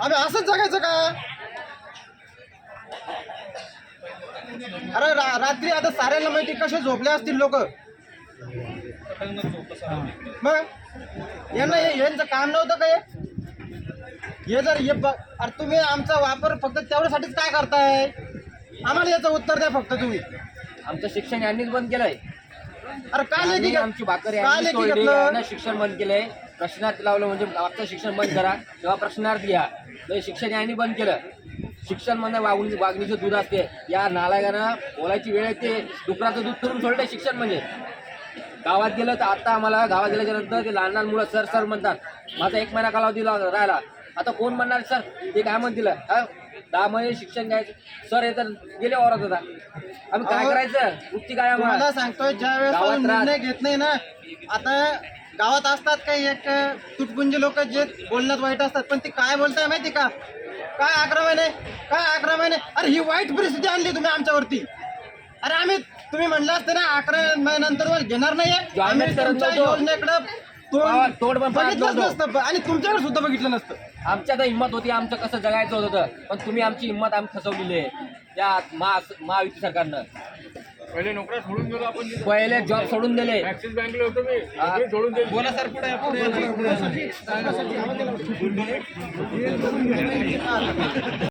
आम्ही असंच जगायचं का? अरे रा- रात्री आता साऱ्यांना माहिती कसे झोपले असतील लोक. मग? यांना यांचं काम नव्हतं काय हे? जर हे अरे तुम्ही आमचा वापर फक्त तेवढ्यासाठीच काय करताय? आम्हाला याचं उत्तर द्या फक्त तुम्ही. आमचं शिक्षण यांनीच बंद केलंय. अरे काय लेखी आमची भाकर यांनी तोडली, यांना शिक्षण बंद केलंय. प्रश्नात लावलं म्हणजे आमचं शिक्षण बंद करा. तेव्हा प्रश्नार्थ घ्या. तर शिक्षण यांनी बंद केलं. शिक्षण म्हणजे वागणी वागणीचं दूध असते. या नालायकांना बोलायची वेळ येते. डुकराचं दूध करून सोडलंय शिक्षण म्हणजे. गावात गेलं तर आता आम्हाला गावात गेल्याच्यानंतर ते लहान लहान मुलं सर सर म्हणतात. माझा एक महिना कालावधी राहिला. आता कोण म्हणणार सर? ते काय म्हणतील? हा? दहा महिने शिक्षण घ्यायचं. सर येतात गेले वरात होता आम्ही काय करायचं? मुक्ती काय आम्हाला? सांगतोय ज्या वेळेस घेत नाही ना आता गावात असतात काही एक तुटपुंजी लोक जे बोलण्यात वाईट असतात पण ते काय बोलताय माहिती का? काय आक्रमण आहे? काय आक्रमण आहे? अरे ही वाईट परिस्थिती आणली तुम्ही आमच्यावरती. अरे आम्ही तुम्ही म्हणलं असतं ना अकरा महिन्यानंतर घेणार नाहीये. आम्ही तुमच्या. योजनेकडं तोड बघितलंच. नसतं. आणि तुमच्याकडे सुद्धा बघितलं नसतं. आमच्या तर हिंमत होती आमचं कसं जगायचं होतं पण तुम्ही आमची हिंमत आम्ही फसवलेली आहे. त्या महा महायुती सरकारनं. पहिले नोकऱ्या सोडून गेलो आपण तिथे. पहिले जॉब सोडून दिले. ऍक्सिस बँकला होतो मी. नोकरी सोडून दिली. बोला सर पुढे पुढे.